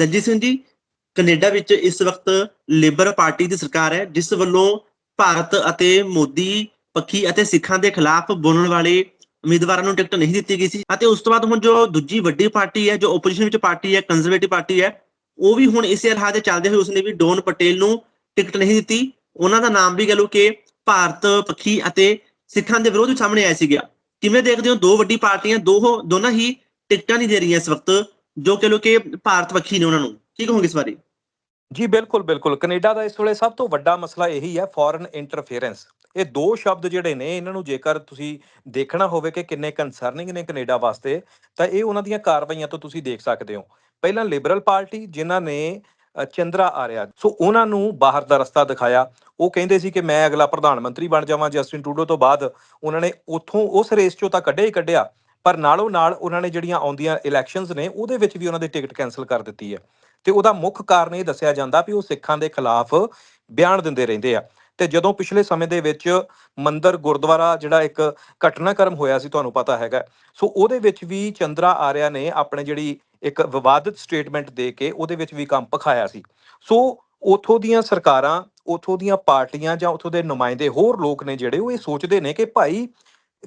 Daljit Singh ji, Canada ਵਿੱਚ ਇਸ ਵਕਤ ਲਿਬਰਲ ਪਾਰਟੀ ਦੀ ਸਰਕਾਰ ਹੈ, ਜਿਸ ਵੱਲੋਂ ਭਾਰਤ ਅਤੇ ਮੋਦੀ ਪੱਖੀ ਅਤੇ ਸਿੱਖਾਂ ਦੇ ਖਿਲਾਫ ਬੋਲਣ ਵਾਲੇ ਉਮੀਦਵਾਰਾਂ ਨੂੰ ਟਿਕਟ ਨਹੀਂ ਦਿੱਤੀ ਗਈ ਸੀ। ਅਤੇ ਉਸ ਤੋਂ ਬਾਅਦ ਹੁਣ ਜੋ ਦੂਜੀ ਵੱਡੀ ਪਾਰਟੀ ਹੈ, ਜੋ ਆਪੋਜੀਸ਼ਨ ਵਿੱਚ ਪਾਰਟੀ ਹੈ ਕੰਜ਼ਰਵੇਟਿਵ ਪਾਰਟੀ ਹੈ, ਉਹ ਵੀ ਹੁਣ ਇਸੇ ਰਾਹ ਦੇ ਚੱਲਦੇ ਹੋਏ ਉਸਨੇ ਵੀ ਡੋਨ ਪਟੇਲ ਨੂੰ ਟਿਕਟ ਨਹੀਂ ਦਿੱਤੀ। ਉਹਨਾਂ ਦਾ ਨਾਮ ਵੀ ਕਹ ਲਓ ਕਿ ਭਾਰਤ ਪੱਖੀ ਅਤੇ ਸਿੱਖਾਂ ਦੇ ਵਿਰੋਧ ਵਿੱਚ ਸਾਹਮਣੇ ਆਇਆ ਸੀਗਾ। ਕਿਵੇਂ ਦੇਖਦੇ ਹੋ? ਦੋ ਵੱਡੀ ਪਾਰਟੀਆਂ, ਦੋ ਦੋਨਾਂ ਹੀ ਟਿਕਟਾਂ ਨਹੀਂ ਦੇ ਰਹੀਆਂ ਇਸ ਵਕਤ। ਜੋ ਕਹ ਲਓ ਕਿ ਭਾਰਤ ਪੱਖੀ ਨੇ ਉਹਨਾਂ ਨੂੰ। ਕੀ ਕਹੋਗੇ ਇਸ ਬਾਰੇ? ਜੀ ਬਿਲਕੁਲ ਬਿਲਕੁਲ। ਕੈਨੇਡਾ ਦਾ ਇਸ ਵੇਲੇ ਸਭ ਤੋਂ ਵੱਡਾ ਮਸਲਾ ਇਹੀ ਹੈ ਫੋਰਨ ਇੰਟਰਫੇਰੈਂਸ ਇਹ ਦੋ ਸ਼ਬਦ ਜਿਹੜੇ ਨੇ ਇਹਨਾਂ ਨੂੰ ਜੇਕਰ ਤੁਸੀਂ ਦੇਖਣਾ ਹੋਵੇ ਕਿ ਕਿੰਨੇ ਕੰਸਰਨਿੰਗ ਨੇ ਕੈਨੇਡਾ ਵਾਸਤੇ ਤਾਂ ਇਹ ਉਹਨਾਂ ਦੀਆਂ ਕਾਰਵਾਈਆਂ ਤੋਂ ਤੁਸੀਂ ਦੇਖ ਸਕਦੇ ਹੋ। ਪਹਿਲਾਂ ਲਿਬਰਲ ਪਾਰਟੀ ਜਿਨ੍ਹਾਂ ਨੇ ਅ, ਚੰਦਰਾ ਆਰਿਆ ਸੋ ਉਹਨਾਂ ਨੂੰ ਬਾਹਰ ਦਾ ਰਸਤਾ ਦਿਖਾਇਆ। ਉਹ ਕਹਿੰਦੇ ਸੀ ਕਿ ਮੈਂ ਅਗਲਾ ਪ੍ਰਧਾਨ ਮੰਤਰੀ ਬਣ ਜਾਵਾਂ ਜਸਟਿਨ ਟਰੂਡੋ ਤੋਂ ਬਾਅਦ। ਉਹਨਾਂ ਨੇ ਉਥੋਂ ਉਸ ਰੇਸ ਚੋਂ ਤਾਂ ਕੱਢਿਆ ਹੀ ਕੱਢਿਆ। ਪਰ ਨਾਲੋਂ ਨਾਲ ਉਹਨਾਂ ਨੇ ਜਿਹੜੀਆਂ ਆਉਂਦੀਆਂ ਇਲੈਕਸ਼ਨਸ ਨੇ, ਉਹਦੇ ਵਿੱਚ ਵੀ ਉਹਨਾਂ ਦੀ ਟਿਕਟ ਕੈਨਸਲ ਕਰ ਦਿੱਤੀ ਹੈ। ਤੇ ਉਹਦਾ ਮੁੱਖ ਕਾਰਨ ਇਹ ਦੱਸਿਆ ਜਾਂਦਾ ਵੀ ਉਹ ਸਿੱਖਾਂ ਦੇ ਖਿਲਾਫ ਬਿਆਨ ਦਿੰਦੇ ਰਹਿੰਦੇ ਆ। ਤੇ ਜਦੋਂ ਪਿਛਲੇ ਸਮੇਂ ਦੇ ਵਿੱਚ ਮੰਦਰ ਗੁਰਦੁਆਰਾ ਜਿਹੜਾ ਇੱਕ ਘਟਨਾਕ੍ਰਮ ਹੋਇਆ ਸੀ, ਤੁਹਾਨੂੰ ਪਤਾ ਹੈਗਾ। ਸੋ ਉਹਦੇ ਵਿੱਚ ਵੀ ਚੰਦਰਾ ਆਰਿਆ ਨੇ ਆਪਣੇ ਜਿਹੜੀ ਇੱਕ ਵਿਵਾਦਿਤ ਸਟੇਟਮੈਂਟ ਦੇ ਕੇ ਉਹਦੇ ਵਿੱਚ ਵੀ ਕੰਮ ਪਖਾਇਆ ਸੀ। ਸੋ ਉਥੋਂ ਦੀਆਂ ਸਰਕਾਰਾਂ, ਉਥੋਂ ਦੀਆਂ ਪਾਰਟੀਆਂ ਜਾਂ ਉਥੋਂ ਦੇ ਨੁਮਾਇੰਦੇ ਹੋਰ ਲੋਕ ਨੇ ਜਿਹੜੇ, ਉਹ ਇਹ ਸੋਚਦੇ ਨੇ ਕਿ ਭਾਈ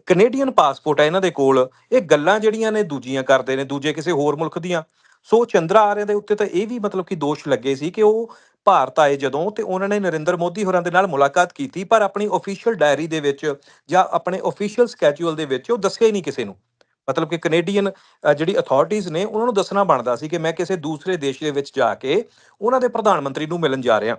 ਕੈਨੇਡੀਅਨ ਪਾਸਪੋਰਟ ਹੈ ਇਹਨਾਂ ਦੇ ਕੋਲ, ਇਹ ਗੱਲਾਂ ਜਿਹੜੀਆਂ ਨੇ ਦੂਜੀਆਂ ਕਰਦੇ ਨੇ, ਦੂਜੇ ਕਿਸੇ ਹੋਰ ਮੁਲਕ ਦੀਆਂ। ਸੋ ਚੰਦਰਾ ਆਰਿਆ ਦੇ ਉੱਤੇ ਤਾਂ ਇਹ ਵੀ ਮਤਲਬ ਕਿ ਦੋਸ਼ ਲੱਗੇ ਸੀ ਕਿ ਉਹ ਭਾਰਤ ਆਏ ਜਦੋਂ ਤੇ ਉਹਨਾਂ ਨੇ ਨਰਿੰਦਰ ਮੋਦੀ ਹੋਰਾਂ ਦੇ ਨਾਲ ਮੁਲਾਕਾਤ ਕੀਤੀ, ਪਰ ਆਪਣੀ ਅਫੀਸ਼ੀਅਲ ਡਾਇਰੀ ਦੇ ਵਿੱਚ ਜਾਂ ਆਪਣੇ ਅਫੀਸ਼ੀਅਲ ਸਕੈਜੂਅਲ ਦੇ ਵਿੱਚ ਉਹ ਦੱਸਿਆ ਹੀ ਨਹੀਂ ਕਿਸੇ ਨੂੰ। ਮਤਲਬ ਕਿ ਕੈਨੇਡੀਅਨ ਜਿਹੜੀ ਅਥਾਰਟੀਆਂ ਨੇ ਉਹਨਾਂ ਨੂੰ ਦੱਸਣਾ ਬਣਦਾ ਸੀ ਕਿ ਮੈਂ ਕਿਸੇ ਦੂਸਰੇ ਦੇਸ਼ ਦੇ ਵਿੱਚ ਜਾ ਕੇ ਉਹਨਾਂ ਦੇ ਪ੍ਰਧਾਨ ਮੰਤਰੀ ਨੂੰ ਮਿਲਣ ਜਾ ਰਿਹਾ।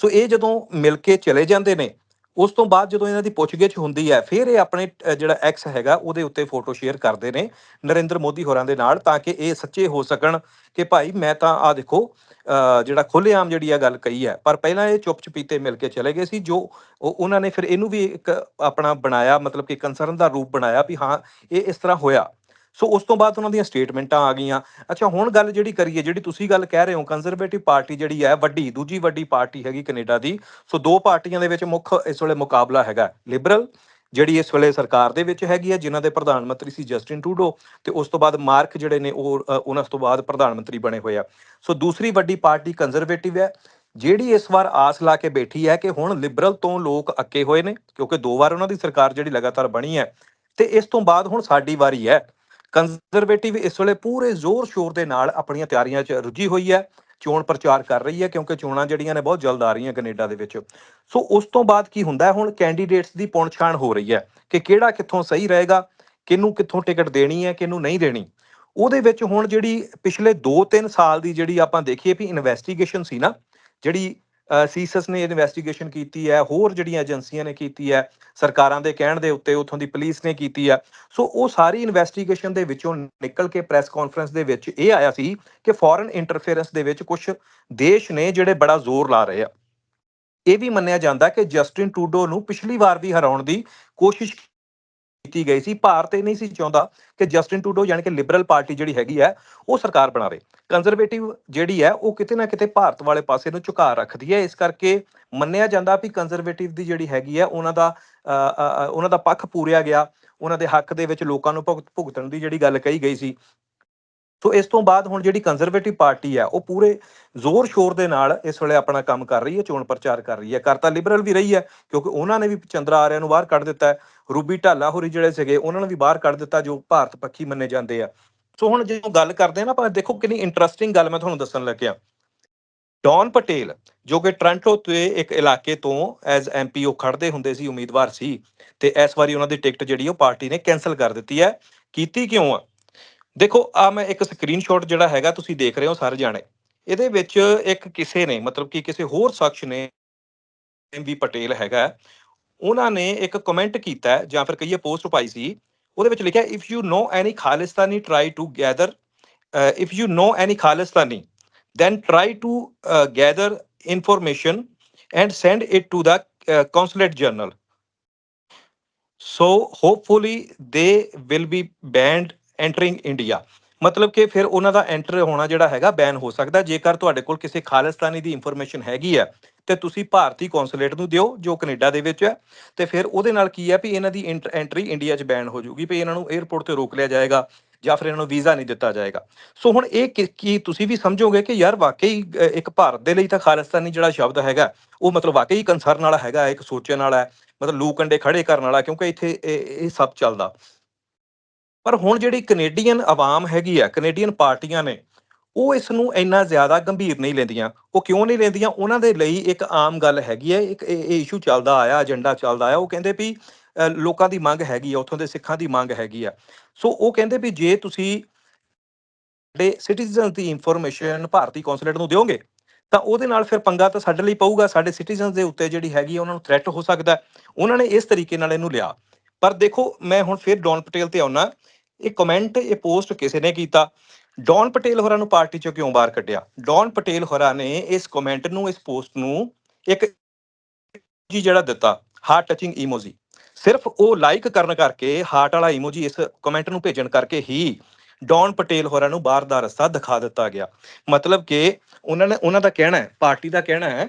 ਸੋ ਇਹ ਜਦੋਂ ਮਿਲ ਕੇ ਚਲੇ ਜਾਂਦੇ ਨੇ ਉਸ ਤੋਂ ਬਾਅਦ ਜਦੋਂ ਇਹਨਾਂ ਦੀ ਪੁੱਛਗਿੱਛ ਹੁੰਦੀ ਹੈ ਫਿਰ ਇਹ ਆਪਣੇ ਜਿਹੜਾ ਐਕਸ ਹੈਗਾ ਉਹਦੇ ਉੱਤੇ ਫੋਟੋ ਸ਼ੇਅਰ ਕਰਦੇ ਨੇ ਨਰਿੰਦਰ ਮੋਦੀ ਹੋਰਾਂ ਦੇ ਨਾਲ ਤਾਂ ਕਿ ਇਹ ਸੱਚੇ ਹੋ ਸਕਣ ਕਿ ਭਾਈ ਮੈਂ ਤਾਂ ਆ ਦੇਖੋ ਅ, ਜਿਹੜਾ ਖੁੱਲ੍ਹੇਆਮ ਜਿਹੜੀ ਆ ਗੱਲ ਕਹੀ ਹੈ। ਪਰ ਪਹਿਲਾਂ ਇਹ ਚੁੱਪ ਚਪੀਤੇ ਮਿਲ ਕੇ ਚਲੇ ਗਏ ਸੀ ਜੋ ਉਹ- ਉਹਨਾਂ ਨੇ ਫਿਰ ਇਹਨੂੰ ਵੀ ਇੱਕ ਆਪਣਾ ਬਣਾਇਆ ਮਤਲਬ ਕਿ ਕੰਸਰਨ ਦਾ ਰੂਪ ਬਣਾਇਆ ਵੀ ਹਾਂ ਇਹ ਇਸ ਤਰ੍ਹਾਂ ਹੋਇਆ। ਸੋ ਉਸ ਤੋਂ ਬਾਅਦ ਉਹਨਾਂ ਦੀਆਂ ਸਟੇਟਮੈਂਟਾਂ ਆ ਗਈਆਂ। ਅੱਛਾ, ਹੁਣ ਗੱਲ ਜਿਹੜੀ ਕਰੀਏ, ਜਿਹੜੀ ਤੁਸੀਂ ਗੱਲ ਕਹਿ ਰਹੇ ਹੋ ਕੰਜ਼ਰਵੇਟਿਵ ਪਾਰਟੀ ਜਿਹੜੀ ਹੈ, ਵੱਡੀ, ਦੂਜੀ ਵੱਡੀ ਪਾਰਟੀ ਹੈਗੀ ਕੈਨੇਡਾ ਦੀ। ਸੋ ਦੋ ਪਾਰਟੀਆਂ ਦੇ ਵਿੱਚ ਮੁੱਖ ਇਸ ਵੇਲੇ ਮੁਕਾਬਲਾ ਹੈਗਾ ਲਿਬਰਲ ਜਿਹੜੀ ਇਸ ਵੇਲੇ ਸਰਕਾਰ ਦੇ ਵਿੱਚ ਹੈਗੀ ਹੈ, ਜਿਨ੍ਹਾਂ ਦੇ ਪ੍ਰਧਾਨ ਮੰਤਰੀ ਸੀ ਜਸਟਿਨ ਟਰੂਡੋ, ਤੇ ਉਸ ਤੋਂ ਬਾਅਦ ਮਾਰਕ ਜਿਹੜੇ ਨੇ ਉਹ ਉਹਨਾਂ ਤੋਂ ਬਾਅਦ ਪ੍ਰਧਾਨ ਮੰਤਰੀ ਬਣੇ ਹੋਏ ਆ। ਸੋ ਦੂਸਰੀ ਵੱਡੀ ਪਾਰਟੀ ਕੰਜ਼ਰਵੇਟਿਵ ਹੈ, ਜਿਹੜੀ ਇਸ ਵਾਰ ਆਸ ਲਾ ਕੇ ਬੈਠੀ ਹੈ ਕਿ ਹੁਣ ਲਿਬਰਲ ਤੋਂ ਲੋਕ ਅੱਕੇ ਹੋਏ ਨੇ, ਕਿਉਂਕਿ ਦੋ ਵਾਰ ਉਹਨਾਂ ਦੀ ਸਰਕਾਰ ਜਿਹੜੀ ਲਗਾਤਾਰ ਬਣੀ ਹੈ, ਤੇ ਇਸ ਤੋਂ ਬਾਅਦ ਹੁਣ ਸਾਡੀ ਵਾਰੀ ਹੈ। ਕੰਜ਼ਰਵੇਟਿਵ ਇਸ ਵੇਲੇ ਪੂਰੇ ਜ਼ੋਰ ਸ਼ੋਰ ਦੇ ਨਾਲ ਆਪਣੀਆਂ ਤਿਆਰੀਆਂ 'ਚ ਰੁੱਝੀ ਹੋਈ ਹੈ, ਚੋਣ ਪ੍ਰਚਾਰ ਕਰ ਰਹੀ ਹੈ, ਕਿਉਂਕਿ ਚੋਣਾਂ ਜਿਹੜੀਆਂ ਨੇ ਬਹੁਤ ਜਲਦ ਆ ਰਹੀਆਂ ਕੈਨੇਡਾ ਦੇ ਵਿੱਚ। ਸੋ ਉਸ ਤੋਂ ਬਾਅਦ ਕੀ ਹੁੰਦਾ ਹੁਣ ਕੈਂਡੀਡੇਟਸ ਦੀ ਪਹੁੰਚਾਣ ਹੋ ਰਹੀ ਹੈ ਕਿ ਕਿਹੜਾ ਕਿੱਥੋਂ ਸਹੀ ਰਹੇਗਾ, ਕਿਹਨੂੰ ਕਿੱਥੋਂ ਟਿਕਟ ਦੇਣੀ ਹੈ, ਕਿਹਨੂੰ ਨਹੀਂ ਦੇਣੀ। ਉਹਦੇ ਵਿੱਚ ਹੁਣ ਜਿਹੜੀ ਪਿਛਲੇ 2-3 ਸਾਲ ਦੀ ਜਿਹੜੀ ਆਪਾਂ ਦੇਖੀਏ ਵੀ ਇਨਵੈਸਟੀਗੇਸ਼ਨ ਸੀ ਨਾ, ਜਿਹੜੀ ਸੀਸਸ ਨੇ ਇਨਵੈਸਟੀਗੇਸ਼ਨ ਕੀਤੀ ਹੈ, ਹੋਰ ਜਿਹੜੀਆਂ ਏਜੰਸੀਆਂ ਨੇ ਕੀਤੀ ਹੈ, ਸਰਕਾਰਾਂ ਦੇ ਕਹਿਣ ਦੇ ਉੱਤੇ ਉਥੋਂ ਦੀ ਪੁਲਿਸ ਨੇ ਕੀਤੀ ਹੈ ਸੋ ਉਹ ਸਾਰੀ ਇਨਵੈਸਟੀਗੇਸ਼ਨ ਦੇ ਵਿੱਚੋਂ ਨਿਕਲ ਕੇ ਪ੍ਰੈਸ ਕਾਨਫਰੰਸ ਦੇ ਵਿੱਚ ਇਹ ਆਇਆ ਸੀ ਕਿ ਫੋਰਨ ਇੰਟਰਫੇਰੈਂਸ ਦੇ ਵਿੱਚ ਕੁਝ ਦੇਸ਼ ਨੇ ਜਿਹੜੇ ਬੜਾ ਜ਼ੋਰ ਲਾ ਰਹੇ ਆ। ਇਹ ਵੀ ਮੰਨਿਆ ਜਾਂਦਾ ਕਿ ਜਸਟਿਨ ਟੂਡੋ ਨੂੰ ਪਿਛਲੀ ਵਾਰ ਵੀ ਹਰਾਉਣ ਦੀ ਕੋਸ਼ਿਸ਼ ਕੀਤੀ ਗਈ ਸੀ। ਭਾਰਤ ਇਹ ਨਹੀਂ ਸੀ ਚਾਹੁੰਦਾ ਕਿ ਜਸਟਿਨ ਟਰੂਡੋ ਯਾਨੀ ਕਿ ਲਿਬਰਲ ਪਾਰਟੀ ਜਿਹੜੀ ਹੈਗੀ ਹੈ ਉਹ ਸਰਕਾਰ ਬਣਾਵੇ ਕੰਜ਼ਰਵੇਟਿਵ ਜਿਹੜੀ ਹੈ ਉਹ ਕਿਤੇ ਨਾ ਕਿਤੇ ਭਾਰਤ ਵਾਲੇ ਪਾਸੇ ਨੂੰ ਝੁਕਾ ਰੱਖਦੀ ਹੈ। ਇਸ ਕਰਕੇ ਮੰਨਿਆ ਜਾਂਦਾ ਵੀ ਕੰਜ਼ਰਵੇਟਿਵ ਦੀ ਜਿਹੜੀ ਹੈਗੀ ਹੈ ਉਹਨਾਂ ਦਾ ਅ, ਉਹਨਾਂ ਦਾ ਪੱਖ ਪੂਰਿਆ ਗਿਆ। ਉਹਨਾਂ ਦੇ ਹੱਕ ਦੇ ਵਿੱਚ ਲੋਕਾਂ ਨੂੰ ਭੁਗਤ ਭੁਗਤਣ ਦੀ ਜਿਹੜੀ ਗੱਲ ਕਹੀ ਗਈ ਸੀ। ਸੋ ਇਸ ਤੋਂ ਬਾਅਦ ਹੁਣ ਜਿਹੜੀ ਕੰਜ਼ਰਵੇਟਿਵ ਪਾਰਟੀ ਹੈ ਉਹ ਪੂਰੇ ਜ਼ੋਰ ਸ਼ੋਰ ਦੇ ਨਾਲ ਇਸ ਵੇਲੇ ਆਪਣਾ ਕੰਮ ਕਰ ਰਹੀ ਹੈ, ਚੋਣ ਪ੍ਰਚਾਰ ਕਰ ਰਹੀ ਹੈ। ਕਰਤਾ ਲਿਬਰਲ ਵੀ ਰਹੀ ਹੈ, ਕਿਉਂਕਿ ਉਹਨਾਂ ਨੇ ਵੀ ਚੰਦਰਾ ਆਰਿਆ ਨੂੰ ਬਾਹਰ ਕੱਢ ਦਿੱਤਾ ਹੈ। ਰੂਬੀ ਢਾਲਾ ਹੋਰੀ ਜਿਹੜੇ ਸੀਗੇ, ਉਹਨਾਂ ਨੂੰ ਵੀ ਬਾਹਰ ਕੱਢ ਦਿੱਤਾ, ਜੋ ਭਾਰਤ ਪੱਖੀ ਮੰਨੇ ਜਾਂਦੇ ਆ। ਸੋ ਹੁਣ ਜਦੋਂ ਗੱਲ ਕਰਦੇ ਆ ਨਾ, ਆਪਾਂ ਦੇਖੋ ਕਿੰਨੀ ਇੰਟਰਸਟਿੰਗ ਗੱਲ ਮੈਂ ਤੁਹਾਨੂੰ ਦੱਸਣ ਲੱਗਿਆ। ਡੌਨ ਪਟੇਲ, ਜੋ ਕਿ ਟ੍ਰਾਂਟੋ ਤੇ ਇੱਕ ਇਲਾਕੇ ਤੋਂ ਐਜ਼ ਐਮਪੀ ਉਹ ਖੜਦੇ ਹੁੰਦੇ ਸੀ, ਉਮੀਦਵਾਰ ਸੀ, ਤੇ ਇਸ ਵਾਰੀ ਉਹਨਾਂ ਦੀ ਟਿਕਟ ਜਿਹੜੀ ਉਹ ਪਾਰਟੀ ਨੇ ਕੈਨਸਲ ਕਰ ਦਿੱਤੀ ਹੈ। ਕੀਤੀ ਕਿਉਂ ਆ? ਦੇਖੋ ਆ ਮੈਂ ਇੱਕ ਸਕਰੀਨਸ਼ਾਟ ਜਿਹੜਾ ਹੈਗਾ ਤੁਸੀਂ ਦੇਖ ਰਹੇ ਹੋ ਸਾਰੇ ਜਾਣੇ। ਇਹਦੇ ਵਿੱਚ ਇੱਕ ਕਿਸੇ ਨੇ ਮਤਲਬ ਕਿ ਕਿਸੇ ਹੋਰ ਸ਼ਖਸ ਨੇ ਐਮਵੀ ਪਟੇਲ ਹੈਗਾ ਉਹਨਾਂ ਨੇ ਇੱਕ ਕਮੈਂਟ ਕੀਤਾ ਜਾਂ ਫਿਰ ਕਹੀਏ ਪੋਸਟ ਪਾਈ ਸੀ। ਉਹਦੇ ਵਿੱਚ ਲਿਖਿਆ if you know any Khalistani try to gather if you know any Khalistani then try to uh, gather information and send it to the uh, consulate journal. So hopefully they will be banned entering India ਮਤਲਬ ਕਿ ਫਿਰ ਉਹਨਾਂ ਦਾ enter ਹੋਣਾ ਜਿਹੜਾ ਹੈਗਾ ban ਹੋ ਸਕਦਾ। ਜੇਕਰ ਤੁਹਾਡੇ ਕੋਲ ਕਿਸੇ ਖਾਲਿਸਤਾਨੀ ਦੀ ਇਨਫੋਰਮੇਸ਼ਨ ਹੈਗੀ ਹੈ, ਤੇ ਤੁਸੀਂ ਭਾਰਤੀ ਕੌਂਸੂਲੇਟ ਨੂੰ ਦਿਓ, ਜੋ ਕੈਨੇਡਾ ਦੇ ਵਿੱਚ ਹੈ। ਤੇ ਫਿਰ ਉਹਦੇ ਨਾਲ ਕੀ ਹੈ ਵੀ ਇਹਨਾਂ ਦੀ ਐਂਟਰੀ ਇੰਡੀਆ 'ਚ ਬੈਨ ਹੋ ਜਾਊਗੀ, ਵੀ ਇਹਨਾਂ ਨੂੰ 에ਅਰਪੋਰਟ ਤੇ ਰੋਕ ਲਿਆ ਜਾਏਗਾ ਜਾਂ ਫਿਰ ਇਹਨਾਂ ਨੂੰ ਵੀਜ਼ਾ ਨਹੀਂ ਦਿੱਤਾ ਜਾਏਗਾ। ਸੋ ਹੁਣ ਇਹ ਕੀ- ਕੀ ਤੁਸੀਂ ਵੀ ਸਮਝੋਗੇ ਕਿ ਯਾਰ ਵਾਕਈ ਇੱਕ ਭਾਰਤ ਦੇ ਲਈ ਤਾਂ ਖਾਲਿਸਤਾਨੀ ਜਿਹੜਾ ਸ਼ਬਦ ਹੈਗਾ, ਉਹ ਮਤਲਬ ਵਾਕਈ ਕੰਸਰਨ ਵਾਲਾ ਹੈਗਾ, ਇੱਕ ਸੋਚਣ ਵਾਲਾ ਹੈ, ਮਤਲਬ ਲੂ ਕੰਡੇ ਖੜੇ ਕਰਨ ਵਾਲਾ, ਕਿਉਂਕਿ ਇੱਥੇ ਇਹ ਇਹ ਸਭ ਚੱਲਦਾ। ਪਰ ਹੁਣ ਜਿਹੜੀ ਕੈਨੇਡੀਅਨ ਆਵਾਮ ਹੈਗੀ ਆ ਕੈਨੇਡੀਅਨ ਪਾਰਟੀਆਂ ਨੇ, ਉਹ ਇਸ ਨੂੰ ਇੰਨਾ ਜ਼ਿਆਦਾ ਗੰਭੀਰ ਨਹੀਂ ਲੈਂਦੀਆਂ। ਉਹ ਕਿਉਂ ਨਹੀਂ ਲੈਂਦੀਆਂ? ਉਹਨਾਂ ਦੇ ਲਈ ਇੱਕ ਆਮ ਗੱਲ ਹੈਗੀ ਹੈ ਇੱਕ ਇਹ ਇਸ਼ੂ ਚੱਲਦਾ ਆਇਆ ਏਜੰਡਾ ਚੱਲਦਾ ਆਇਆ। ਉਹ ਕਹਿੰਦੇ ਵੀ ਲੋਕਾਂ ਦੀ ਮੰਗ ਹੈਗੀ ਆ, ਉੱਥੋਂ ਦੇ ਸਿੱਖਾਂ ਦੀ ਮੰਗ ਹੈਗੀ ਆ। ਸੋ ਉਹ ਕਹਿੰਦੇ ਵੀ ਜੇ ਤੁਸੀਂ ਸਾਡੇ ਸਿਟੀਜ਼ਨਸ ਦੀ ਇਨਫੋਰਮੇਸ਼ਨ ਭਾਰਤੀ ਕੌਂਸੂਲੇਟ ਨੂੰ ਦਿਓਗੇ, ਤਾਂ ਉਹਦੇ ਨਾਲ ਫਿਰ ਪੰਗਾ ਤਾਂ ਸਾਡੇ ਲਈ ਪਊਗਾ। ਸਾਡੇ ਸਿਟੀਜ਼ਨਸ ਦੇ ਉੱਤੇ ਜਿਹੜੀ ਹੈਗੀ ਉਹਨਾਂ ਨੂੰ ਥ੍ਰੈਟ ਹੋ ਸਕਦਾ। ਉਹਨਾਂ ਨੇ ਇਸ ਤਰੀਕੇ ਨਾਲ ਇਹਨੂੰ ਲਿਆ। ਪਰ ਦੇਖੋ, ਮੈਂ ਹੁਣ ਫਿਰ ਡੌਨ ਪਟੇਲ ਤੇ ਆਉਣਾ ਇਹ ਕਮੈਂਟ ਇਹ ਪੋਸਟ ਕਿਸੇ ਨੇ ਕੀਤਾ। ਡੌਨ ਪਟੇਲ ਹੋਰਾਂ ਨੂੰ ਪਾਰਟੀ ਚੋਂ ਕਿਉਂ ਬਾਹਰ ਕੱਢਿਆ? ਡੌਨ ਪਟੇਲ ਹੋਰਾਂ ਨੇ ਇਸ ਕਮੈਂਟ ਨੂੰ, ਇਸ ਪੋਸਟ ਨੂੰ ਇੱਕ ਜੀ ਜਿਹੜਾ ਦਿੱਤਾ ਹਾਰਟ ਟਚਿੰਗ ਇਮੋਜੀ ਸਿਰਫ ਉਹ ਲਾਈਕ ਕਰਨ ਕਰਕੇ ਹਾਰਟ ਵਾਲਾ ਇਮੋਜੀ ਇਸ ਕਮੈਂਟ ਨੂੰ ਭੇਜਣ ਕਰਕੇ ਹੀ ਡੌਨ ਪਟੇਲ ਹੋਰਾਂ ਨੂੰ ਬਾਹਰ ਦਾ ਰਸਤਾ ਦਿਖਾ ਦਿੱਤਾ ਗਿਆ। ਮਤਲਬ ਕਿ ਉਹਨਾਂ ਨੇ, ਉਹਨਾਂ ਦਾ ਕਹਿਣਾ ਹੈ, ਪਾਰਟੀ ਦਾ ਕਹਿਣਾ ਹੈ,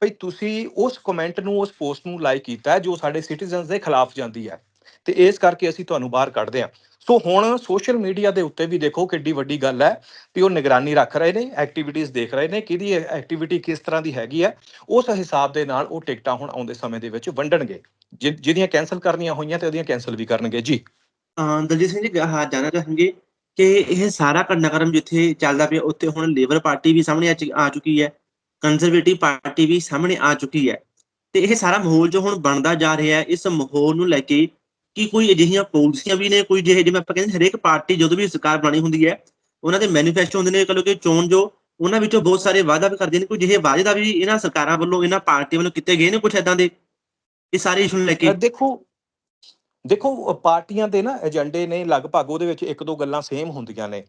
ਭਈ ਤੁਸੀਂ ਉਸ ਕਮੈਂਟ ਨੂੰ, ਉਸ ਪੋਸਟ ਨੂੰ ਲਾਈਕ ਕੀਤਾ ਜੋ ਸਾਡੇ ਸਿਟੀਜ਼ਨਸ ਦੇ ਖਿਲਾਫ ਜਾਂਦੀ ਹੈ। ਤੇ ਇਸ ਕਰਕੇ ਅਸੀਂ ਤੁਹਾਨੂੰ ਬਾਹਰ ਕੱਢਦੇ ਹਾਂ। ਸੋ ਹੁਣ ਸੋਸ਼ਲ ਮੀਡੀਆ ਦੇ ਉੱਤੇ ਵੀ ਦੇਖੋ ਕਿੱਡੀ ਵੱਡੀ ਗੱਲ ਹੈ ਵੀ ਉਹ ਨਿਗਰਾਨੀ ਰੱਖ ਰਹੇ ਨੇ ਐਕਟੀਵਿਟੀਜ਼ ਦੇਖ ਰਹੇ ਨੇ, ਕਿਹਦੀ ਐਕਟੀਵਿਟੀ ਕਿਸ ਤਰ੍ਹਾਂ ਦੀ ਹੈਗੀ ਹੈ, ਉਸ ਹਿਸਾਬ ਦੇ ਨਾਲ ਉਹ ਟਿਕਟਾਂ ਹੁਣ ਆਉਂਦੇ ਸਮੇਂ ਦੇ ਵਿੱਚ ਵੰਡਣਗੇ। ਜਿ- ਜਿਹਦੀਆਂ ਕੈਨਸਲ ਕਰਨੀਆਂ ਹੋਈਆਂ ਤੇ ਉਹਦੀਆਂ ਕੈਨਸਲ ਵੀ ਕਰਨਗੇ। ਜੀ। ਦਲਜੀਤ ਸਿੰਘ ਜੀ ਹਾਂ, ਜਾਣਨਾ ਚਾਹਾਂਗੇ ਕਿ ਇਹ ਸਾਰਾ ਘਟਨਾਕ੍ਰਮ ਜਿੱਥੇ ਚੱਲਦਾ ਪਿਆ, ਉੱਥੇ ਹੁਣ ਲੇਬਰ ਪਾਰਟੀ ਵੀ ਸਾਹਮਣੇ ਆ ਚੁ- ਆ ਚੁੱਕੀ ਹੈ ਕੰਜ਼ਰਵੇਟਿਵ ਪਾਰਟੀ ਵੀ ਸਾਹਮਣੇ ਆ ਚੁੱਕੀ ਹੈ। ਤੇ ਇਹ ਸਾਰਾ ਮਾਹੌਲ ਜੋ ਹੁਣ ਬਣਦਾ ਜਾ ਰਿਹਾ ਹੈ, ਇਸ ਮਾਹੌਲ ਨੂੰ ਲੈ ਕੇ ਕੀ ਕੋਈ ਅਜਿਹੀਆਂ ਪਾਲਿਸੀਆਂ ਵੀ ਨੇ, ਕੋਈ ਜਿਹੇ ਜਿਵੇਂ ਆਪਾਂ ਕਹਿੰਦੇ ਹਰੇਕ ਪਾਰਟੀ ਜਦੋਂ ਵੀ ਸਰਕਾਰ ਬਣਾਉਣੀ ਹੁੰਦੀ ਹੈ, ਉਹਨਾਂ ਦੇ ਮੈਨੀਫੈਸਟੋ ਹੁੰਦੇ ਨੇ, ਕਹੋ ਕਿ ਚੋਣ ਜੋ, ਉਹਨਾਂ ਵਿੱਚੋਂ ਬਹੁਤ ਸਾਰੇ ਵਾਅਦਾ ਵੀ ਕਰਦੇ ਨੇ ਕੋਈ ਜਿਹੇ ਵਾਅਦੇ ਦਾ ਵੀ ਇਹਨਾਂ ਸਰਕਾਰਾਂ ਵੱਲੋਂ, ਇਹਨਾਂ ਪਾਰਟੀ ਵੱਲੋਂ ਕੀਤੇ ਗਏ ਨੇ ਕੁਝ ਏਦਾਂ ਦੇ? ਇਹ ਸਾਰੇ ਇਸ਼ੂ ਨੂੰ ਲੈ ਕੇ। ਦੇਖੋ ਦੇਖੋ ਪਾਰਟੀਆਂ ਦੇ ਨਾ ਏਜੰਡੇ ਨੇ ਲਗਭਗ ਉਹਦੇ ਵਿੱਚ ਇੱਕ ਦੋ ਗੱਲਾਂ ਸੇਮ ਹੁੰਦੀਆਂ ਨੇ।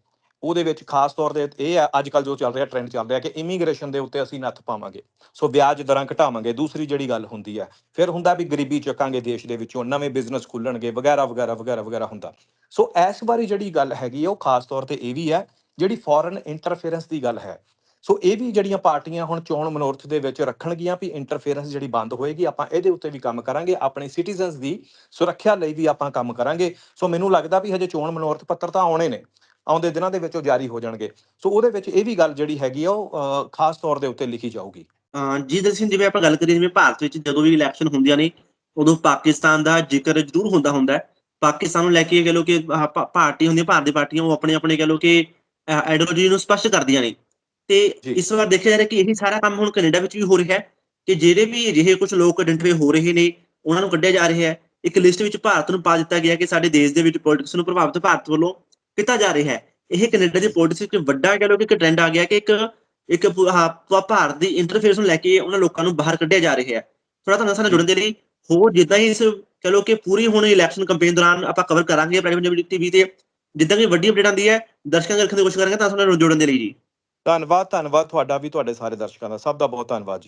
ਉਹਦੇ ਵਿੱਚ ਖਾਸ ਤੌਰ ਤੇ ਇਹ ਹੈ ਅੱਜ ਕੱਲ ਜੋ ਚੱਲ ਰਿਹਾ ਟ੍ਰੈਂਡ ਚੱਲ ਰਿਹਾ ਕਿ ਇਮੀਗ੍ਰੇਸ਼ਨ ਦੇ ਉੱਤੇ ਅਸੀਂ ਨੱਥ ਪਾਵਾਂਗੇ। ਸੋ ਵਿਆਜ ਦਰਾਂ ਘਟਾਵਾਂਗੇ, ਦੂਸਰੀ ਜਿਹੜੀ ਗੱਲ ਹੁੰਦੀ ਹੈ ਫਿਰ ਹੁੰਦਾ ਵੀ ਗਰੀਬੀ ਚੱਕਾਂਗੇ ਦੇਸ਼ ਦੇ ਵਿੱਚੋਂ, ਨਵੇਂ ਬਿਜ਼ਨਸ ਖੁੱਲਣਗੇ, ਵਗੈਰਾ ਵਗੈਰਾ ਵਗੈਰਾ ਵਗੈਰਾ ਹੁੰਦਾ। ਸੋ ਇਸ ਵਾਰੀ ਜਿਹੜੀ ਗੱਲ ਹੈਗੀ ਆ, ਉਹ ਖਾਸ ਤੌਰ ਤੇ ਇਹ ਵੀ ਹੈ ਜਿਹੜੀ ਫੋਰਨ ਇੰਟਰਫੇਰੈਂਸ ਦੀ ਗੱਲ ਹੈ। ਸੋ ਇਹ ਵੀ ਜਿਹੜੀਆਂ ਪਾਰਟੀਆਂ ਹੁਣ ਚੋਣ ਮਨੋਰਥ ਦੇ ਵਿੱਚ ਰੱਖਣਗੀਆਂ ਵੀ ਇੰਟਰਫੇਰੈਂਸ ਜਿਹੜੀ ਬੰਦ ਹੋਏਗੀ, ਆਪਾਂ ਇਹਦੇ ਉੱਤੇ ਵੀ ਕੰਮ ਕਰਾਂਗੇ, ਆਪਣੇ ਸਿਟੀਜ਼ਨਸ ਦੀ ਸੁਰੱਖਿਆ ਲਈ ਵੀ ਆਪਾਂ ਕੰਮ ਕਰਾਂਗੇ। ਸੋ ਮੈਨੂੰ ਲੱਗਦਾ ਵੀ ਹਜੇ ਚੋਣ ਮਨੋਰਥ ਪੱਤਰ ਤਾਂ ਆਉਣੇ ਨੇ। ਆਉਂਦੇ ਦਿਨਾਂ ਦੇ ਵਿੱਚ ਉਹ ਜਾਰੀ ਹੋ ਜਾਣਗੇ। ਸੋ ਉਹਦੇ ਵਿੱਚ ਇਹ ਵੀ ਗੱਲ ਜਿਹੜੀ ਹੈਗੀ ਆ ਉਹ ਖਾਸ ਤੌਰ ਦੇ ਉੱਤੇ ਲਿਖੀ ਜਾਊਗੀ। ਜੀ ਦਰਸ਼ਨ ਜਿਵੇਂ ਆਪਾਂ ਗੱਲ ਕਰੀਏ ਜਿਵੇਂ ਭਾਰਤ ਵਿੱਚ ਜਦੋਂ ਵੀ ਇਲੈਕਸ਼ਨ ਹੁੰਦੀਆਂ ਨੇ ਉਦੋਂ ਪਾਕਿਸਤਾਨ ਦਾ ਜ਼ਿਕਰ ਜ਼ਰੂਰ ਹੁੰਦਾ ਹੁੰਦਾ ਹੈ। ਪਾਕਿਸਤਾਨ ਨੂੰ ਲੈ ਕੇ ਕਹ ਲੋ ਕਿ ਪਾਰਟੀ ਹੁੰਦੀ ਭਾਰਤ ਦੀ ਪਾਰਟੀਆਂ ਉਹ ਆਪਣੇ ਆਪਣੇ ਕਹ ਲੋ ਕਿ ਆਈਡੀਓਲੋਜੀ ਨੂੰ ਸਪਸ਼ਟ ਕਰਦੀਆਂ ਨੇ। ਤੇ। ਇਸ ਵਾਰ ਦੇਖਿਆ ਜਾ ਰਿਹਾ ਕਿ ਇਹੀ ਸਾਰਾ ਕੰਮ ਹੁਣ ਕੈਨੇਡਾ ਵਿੱਚ ਵੀ ਹੋ ਰਿਹਾ ਹੈ ਕਿ ਜਿਹੜੇ ਵੀ ਅਜਿਹੇ ਕੁਝ ਲੋਕ ਆਇਡੈਂਟੀਫਾਈ ਹੋ ਰਹੇ ਨੇ ਉਹਨਾਂ ਨੂੰ ਕੱਢਿਆ ਜਾ ਰਿਹਾ ਹੈ। ਇੱਕ ਲਿਸਟ ਵਿੱਚ ਭਾਰਤ ਨੂੰ ਪਾ ਦਿੱਤਾ ਗਿਆ ਕਿ ਸਾਡੇ ਦੇਸ਼ ਦੇ ਵਿੱਚ ਪੋਲਿਟਿਕਸ ਨੂੰ ਪ੍ਰਭਾਵਿਤ ਭਾਰਤ ਵੱਲੋਂ ਕੀਤਾ ਜਾ ਰਿਹਾ ਹੈ। ਇਹ ਕੈਨੇਡਾ ਦੀ ਪੋਲਿਟਿਕਸ ਵਿੱਚ ਵੱਡਾ ਕਹ ਲੋ ਕਿ ਇੱਕ ਟ੍ਰੈਂਡ ਆ ਗਿਆ ਕਿ ਇੱਕ ਇੱਕ ਭਾਰਤ ਦੀ ਇੰਟਰਫੇਸ ਨੂੰ ਲੈ ਕੇ ਉਹਨਾਂ ਲੋਕਾਂ ਨੂੰ ਬਾਹਰ ਕੱਢਿਆ ਜਾ ਰਿਹਾ ਹੈ। ਥੋੜਾ ਤੁਹਾਨੂੰ ਨਾਲ ਜੁੜਨ ਦੇ ਲਈ, ਹੋਰ ਜਿੱਦਾਂ ਹੀ ਇਸ ਕਹ ਲੋ ਕਿ ਪੂਰੀ ਹੁਣ ਇਲੈਕਸ਼ਨ ਕੈਂਪੇਨ ਦੌਰਾਨ ਆਪਾਂ ਕਵਰ ਕਰਾਂਗੇ ਪ੍ਰਾਈਮ ਪੰਜਾਬੀ ਟੀਵੀ ਤੇ, ਜਿੱਦਾਂ ਕਿ ਵੱਡੀ ਅਪਡੇਟ ਆਉਂਦੀ ਹੈ, ਦਰਸ਼ਕਾਂ ਦੇ ਰੱਖਣ ਦੀ ਕੋਸ਼ਿਸ਼ ਕਰਾਂਗੇ ਤਾਂ ਤੁਹਾਨੂੰ ਜੁੜਨ ਦੇ ਲਈ ਜੀ। ਧੰਨਵਾਦ ਧੰਨਵਾਦ ਤੁਹਾਡਾ ਵੀ, ਤੁਹਾਡੇ ਸਾਰੇ ਦਰਸ਼ਕਾਂ ਦਾ। ਸਭ ਦਾ ਬਹੁਤ ਧੰਨਵਾਦ ਜੀ।